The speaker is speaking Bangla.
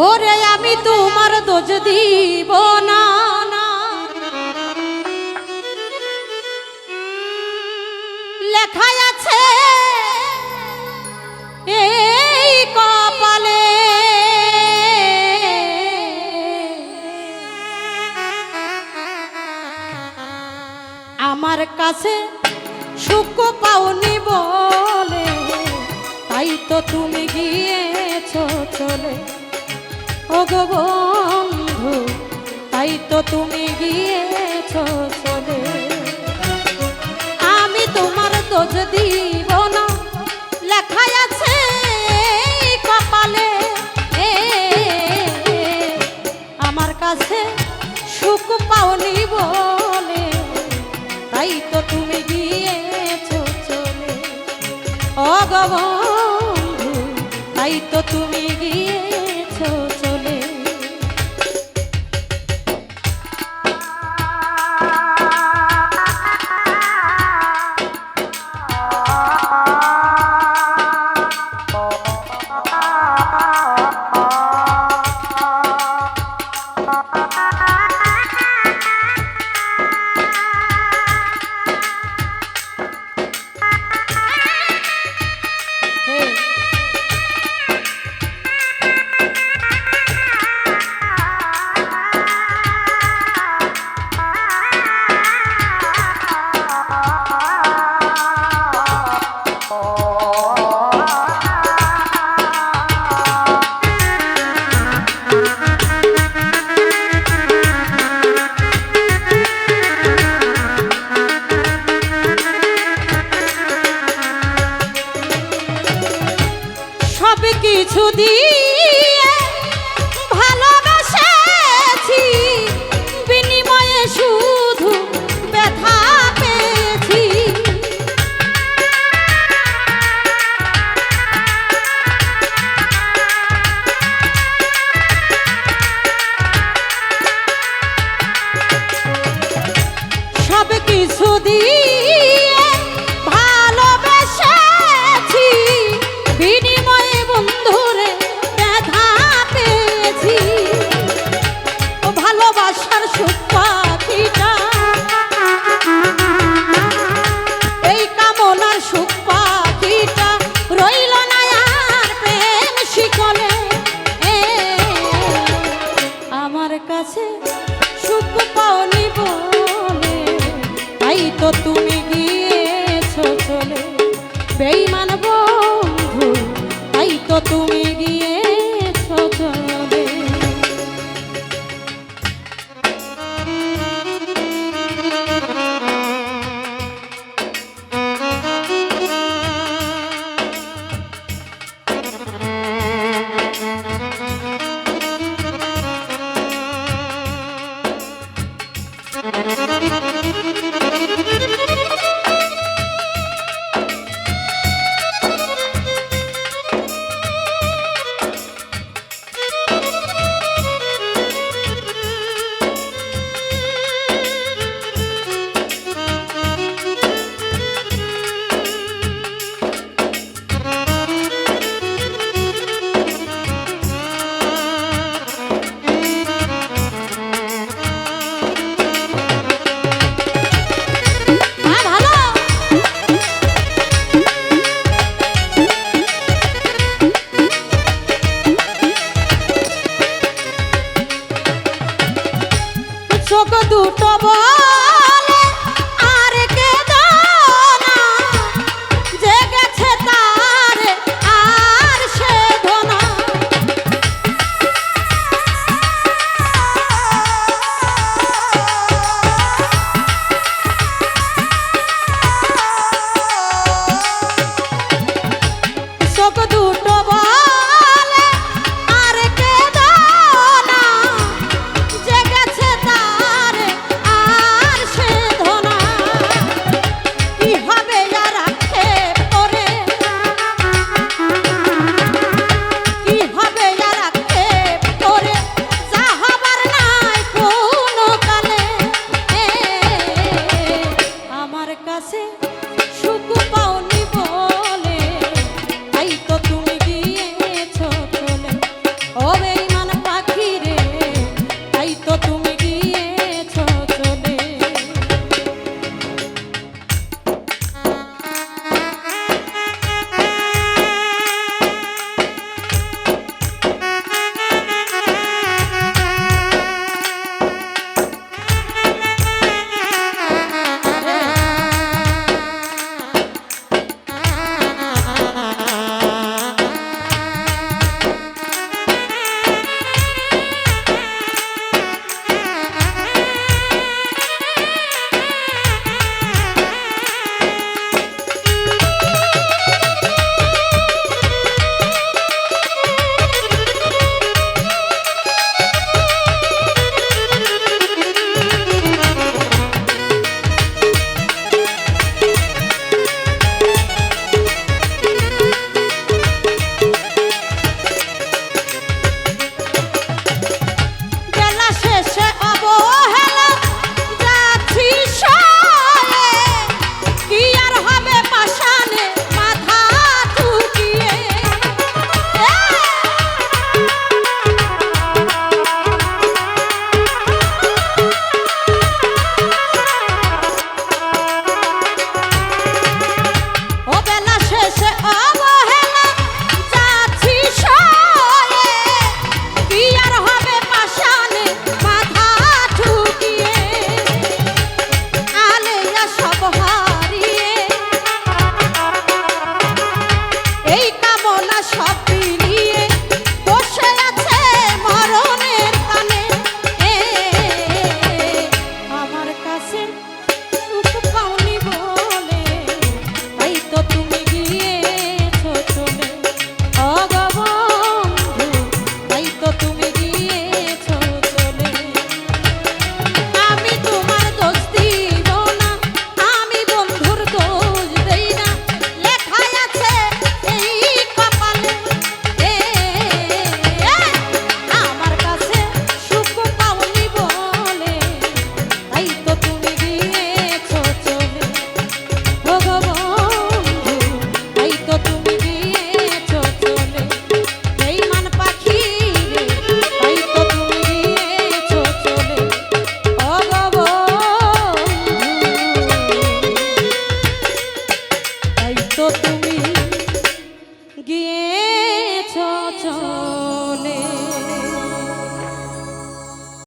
ওরে আমি তোমার দোষ দিব না। লেখাই আছে, এই কপালে আমার কাছে সুখ পাওনি বলে, তাই তো তুমি গিয়েছো চলে বন্ধু তাই তো তুমি গিয়েছো চলে। আমি তোমার দোষ দিব না লেখাই আছে কপালে। আমার কাছে সুখ পাওনি বলে, তাই তো তুমি গিয়েছো চলে। ও গো বন্ধু, তাই তো তুমি কিছু দিয়ে ভালোবাসেছি বিনিময়ে শুধু ব্যথা পেয়েছি। সব কিছু দিয়ে তো তুমি গিয়েছো চলে। বেইমান বন্ধু তাই তো তুমি